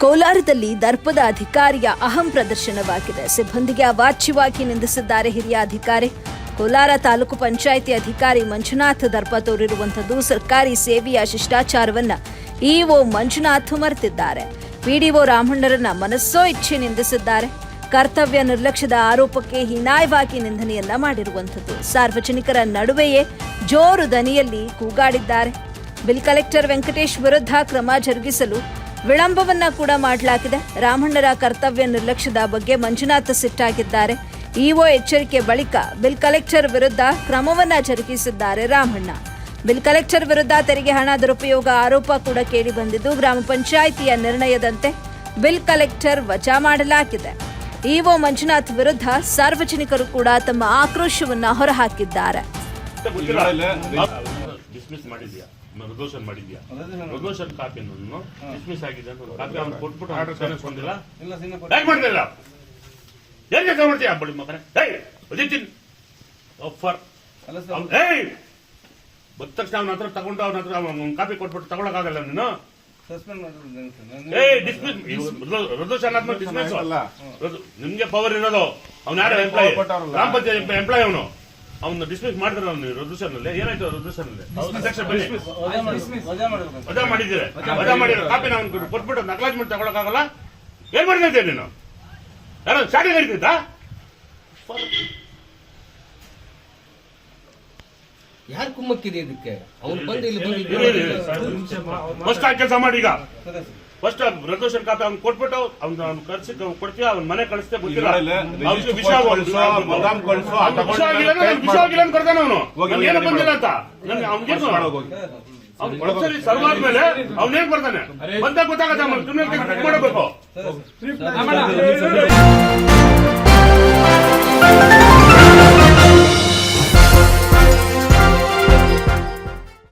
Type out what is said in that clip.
ಕೋಲಾರದಲ್ಲಿ ದರ್ಪದ ಅಧಿಕಾರಿಯ ಅಹಂ ಪ್ರದರ್ಶನವಾಗಿದೆ. ಸಿಬ್ಬಂದಿಗೆ ಅವಾಚ್ಯವಾಗಿ ನಿಂದಿಸಿದ್ದಾರೆ ಹಿರಿಯ ಅಧಿಕಾರಿ. ಕೋಲಾರ ತಾಲೂಕು ಪಂಚಾಯಿತಿ ಅಧಿಕಾರಿ ಮಂಜುನಾಥ್ ದರ್ಪ ತೋರಿರುವಂಥದ್ದು ಸರ್ಕಾರಿ ಸೇವೆಯ ಶಿಷ್ಟಾಚಾರವನ್ನ ಇಒ ಮಂಜುನಾಥ್ ಮರೆತಿದ್ದಾರೆ. ಪಿಡಿಒ ರಾಮಣ್ಣರನ್ನ ಮನಸ್ಸೋ ಇಚ್ಛೆ ನಿಂದಿಸಿದ್ದಾರೆ. ಕರ್ತವ್ಯ ನಿರ್ಲಕ್ಷ್ಯದ ಆರೋಪಕ್ಕೆ ಹೀನಾಯವಾಗಿ ನಿಂದನೆಯನ್ನ ಮಾಡಿರುವಂಥದ್ದು. ಸಾರ್ವಜನಿಕರ ನಡುವೆಯೇ ಜೋರು ದನಿಯಲ್ಲಿ ಕೂಗಾಡಿದ್ದಾರೆ. ಬಿಲ್ ಕಲೆಕ್ಟರ್ ವೆಂಕಟೇಶ್ ವಿರುದ್ಧ ಕ್ರಮ ಜರುಗಿಸಲು ವಿಳಂಬವನ್ನ ಕೂಡ ಮಾಡಲಾಗಿದೆ. ರಾಮಣ್ಣರ ಕರ್ತವ್ಯ ನಿರ್ಲಕ್ಷ್ಯದ ಬಗ್ಗೆ ಮಂಜುನಾಥ್ ಸಿಟ್ಟಾಗಿದ್ದಾರೆ. ಇಒ ಎಚ್ಚರಿಕೆ ಬಳಿಕ ಬಿಲ್ ಕಲೆಕ್ಟರ್ ವಿರುದ್ಧ ಕ್ರಮವನ್ನ ಜರುಗಿಸಿದ್ದಾರೆ ರಾಮಣ್ಣ. ಬಿಲ್ ಕಲೆಕ್ಟರ್ ವಿರುದ್ಧ ತೆರಿಗೆ ಹಣ ದುರುಪಯೋಗ ಆರೋಪ ಕೂಡ ಕೇಳಿ ಬಂದಿದ್ದು ಗ್ರಾಮ ಪಂಚಾಯಿತಿಯ ನಿರ್ಣಯದಂತೆ ಬಿಲ್ ಕಲೆಕ್ಟರ್ ವಜಾ ಮಾಡಲಾಗಿದೆ. ಇಒ ಮಂಜುನಾಥ್ ವಿರುದ್ಧ ಸಾರ್ವಜನಿಕರು ಕೂಡ ತಮ್ಮ ಆಕ್ರೋಶವನ್ನ ಹೊರಹಾಕಿದ್ದಾರೆ. ರೆಸಲ್ಯೂಷನ್ ಮಾಡಿದ್ಯಾ? ರೆಸಲ್ಯೂಷನ್ ಕಾಪಿ ಡಿಸ್ಮಿಸ್ ಆಗಿದೆ ಅಂತ ಕಾಪಿ ಅವ್ನು ಕೊಟ್ಬಿಟ್ಟು ಆರ್ಡರ್ ಸಿನ್ನ ಹೇಗೆ ಮಾಡ್ತಿಲ್ಲ. ಕೆಲಸ ಮಾಡ್ತೀಯ? ಬಳಿ ಮಗನೇ ಹೇಯ್ ಒದಿತೀನಿ ಆಫರ್ ಅಲ್ಲ ಸರ್ ಏಯ್! ಬಂದ ತಕ್ಷಣ ಅವನ ಹತ್ರ ತಗೊಂಡು ಅವನ ಹತ್ರ ಕಾಪಿ ಕೊಟ್ಬಿಟ್ಟು ತಗೊಳಕ್ಕಾಗಲ್ಲ ನೀನು? ಏಯ್ ನಿಮ್ಗೆ ಪವರ್ ಇರೋದು. ಅವ್ನು ಯಾರು ಎಂಪ್ಲಾಯ್ ಗ್ರಾಮ ಪಂಚಾಯತ್ ಎಂಪ್ಲಾಯ್ ಅವನು. ಅವನು ಡಿಸ್ಮಿಸ್ ಮಾಡಿದ್ರೆ ಅವ್ನು ರುದ್ರಶನಲ್ಲಿ ಅಲ್ಲಿ ಏನಾಯ್ತು ರುದ್ರಶನಲ್ಲಿ ವಜಾ ಮಾಡಿದ್ರೆ ವಜಾ ಮಾಡಿದ್ದೀರಿ ವಜಾ ಮಾಡಿರೋ ಕಾಪಿ ನಾವು ಕೊಟ್ಬಿಟ್ಟು ನಕಲಾಜ್ಮೆಂಟ್ ತಗೊಳಕ್ಕಾಗಲ್ಲ ಏನ್ ಮಾಡ್ತಾ ಇದ್ದೆ ನೀನು ಯಾರೋ ಶಾಲೆ ನಡೀತಿದ್ದ ಯಾರು ಕುಮ್ಮಕ್ಕಿದೆ ಇದಕ್ಕೆ ಅವ್ನು ಬಂದು ಇಲ್ಲಿ ಬಂದು ಫಸ್ಟ್ ಆ ಕೆಲಸ ಮಾಡಿ ಈಗ ಸರಿ ಫಸ್ಟ್ ರೆಸಲ್ಯೂಷನ್ ಕಾಪಿ ಅವ್ನು ಕೊಟ್ಬಿಟ್ಟು ಅವ್ನು ಅವ್ನು ಕರ್ಸಿ ಕೊಡ್ತೀವಿ ಅವ್ನ ಮನೆ ಕಳಿಸ್ತೇ ಗೊತ್ತಿಲ್ಲ. ಅವ್ನಿಗೆ ವಿಷ ಅವ್ನಿಗೆ ವಿಷ ಆಗಿಲ್ಲ ವಿಷ ಆಗಿಲ್ಲ ಅಂತ ಕೊಡ್ತಾನೆ ಅವನು. ಏನು ಅವ್ನಿಗೆ ಬಂದಿಲ್ಲ ಅಂತ. ನನ್ಗೆ ಅವ್ನಿಗೇನು ಮಾಡೋಗೋಗಿ. ಅವ್ನು ಒಂದ್ಸರಿ ಸರ್ವ್ ಆದ್ಮೇಲೆ ಅವ್ನೇನ್ ಬರ್ತಾನೆ? ಬಂದ ಗೊತ್ತಾಗತ್ತೆ ಕ್ರಿಮಿನಲ್ ಕೇಸ್ ಮಾಡಬೇಕು. ಸರಿ